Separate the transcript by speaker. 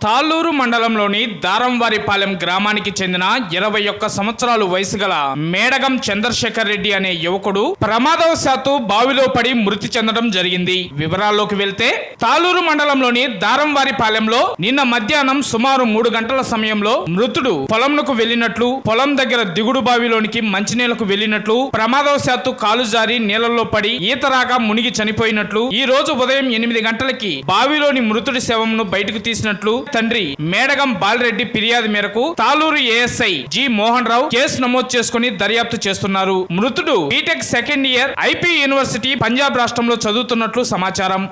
Speaker 1: తాళ్ళూరు మండలంలోని దారంవారిపాలెం గ్రామానికి చెందిన ఇరవై ఒక్క సంవత్సరాలు వయసు గల మేడగం చంద్రశేఖర్ రెడ్డి అనే యువకుడు ప్రమాదవశాత్తు బావిలో పడి మృతి చెందడం జరిగింది. వివరాల్లోకి వెళ్తే తాళ్ళూరు మండలంలోని దారంవారిపాలెంలో నిన్న మధ్యాహ్నం సుమారు మూడు గంటల సమయంలో మృతుడు పొలంకు వెళ్ళినట్లు పొలం దగ్గర దిగుడు బావిలోనికి మంచినీళ్ళకు వెళ్ళినట్లు ప్రమాదవశాత్తు కాలు జారి నీళ్ళలో పడి ఈత రాగా మునిగి చనిపోయినట్లు ఈ రోజు ఉదయం ఎనిమిది గంటలకి బావిలోని మృతుడి శవంను బయటకు తీసినట్లు తండ్రి మేడగం బాలరెడ్డి ఫిర్యాదు మేరకు తాలూరు ఏఎస్ఐ జి మోహన్ రావు కేసు నమోదు చేసుకుని దర్యాప్తు చేస్తున్నారు. మృతుడు B Tech second year IP university Punjab రాష్ట్రంలో చదువుతున్నట్లు సమాచారం.